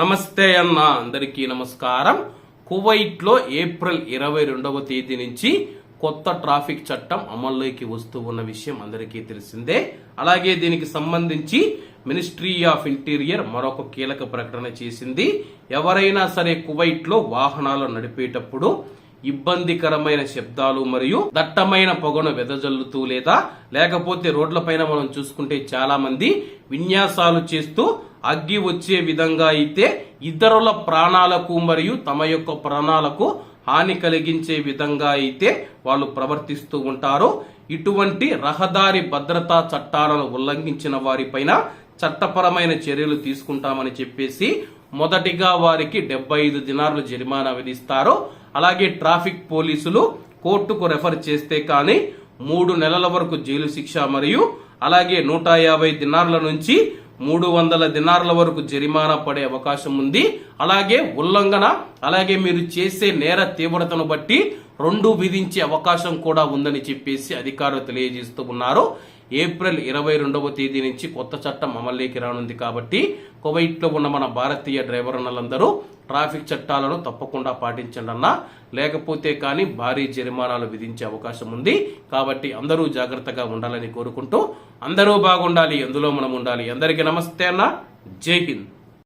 నమస్తే అన్న అందరికీ నమస్కారం. కువైట్లో ఏప్రిల్ ఇరవై రెండవ తేదీ నుంచి కొత్త ట్రాఫిక్ చట్టం అమల్లోకి వస్తూ ఉన్న విషయం అందరికీ తెలిసిందే. అలాగే దీనికి సంబంధించి మినిస్ట్రీ ఆఫ్ ఇంటీరియర్ మరొక కీలక ప్రకటన చేసింది. ఎవరైనా సరే కువైట్లో వాహనాలు నడిపేటప్పుడు ఇబ్బందికరమైన శబ్దాలు మరియు దట్టమైన పొగను వెదజల్లుతూ లేదా లేకపోతే రోడ్లపైన మనం చూసుకుంటే చాలా మంది విన్యాసాలు చేస్తూ అగ్గి వచ్చే విధంగా అయితే ఇతరుల ప్రాణాలకు మరియు తమ యొక్క ప్రాణాలకు హాని కలిగించే విధంగా అయితే వాళ్ళు ప్రవర్తిస్తూ ఉంటారు. ఇటువంటి రహదారి భద్రతా చట్టాలను ఉల్లంఘించిన వారిపైన చట్టపరమైన చర్యలు తీసుకుంటామని చెప్పేసి మొదటిగా వారికి డెబ్బై ఐదు దినారులు జరిమానా విధిస్తారు. అలాగే ట్రాఫిక్ పోలీసులు కోర్టుకు రెఫర్ చేస్తే కానీ మూడు నెలల వరకు జైలు శిక్ష మరియు అలాగే నూట యాభై దినార్ల నుంచి మూడు వందల దినార్ల వరకు జరిమానా పడే అవకాశం ఉంది. అలాగే ఉల్లంఘన అలాగే మీరు చేసే నేర తీవ్రతను బట్టి రెండు విధించే అవకాశం కూడా ఉందని చెప్పేసి అధికారులు తెలియజేస్తూ ఉన్నారు. ఏప్రిల్ ఇరవై రెండవ తేదీ నుంచి కొత్త చట్టం అమల్లోకి రానుంది కాబట్టి కువైట్లో ఉన్న మన భారతీయ డ్రైవర్లందరూ ట్రాఫిక్ చట్టాలను తప్పకుండా పాటించండి అన్న. లేకపోతే కానీ భారీ జరిమానాలు విధించే అవకాశం ఉంది. కాబట్టి అందరూ జాగ్రత్తగా ఉండాలని కోరుకుంటూ అందరూ బాగుండాలి ఎందులో మనం ఉండాలి. అందరికీ నమస్తే అన్న. జై హింద్.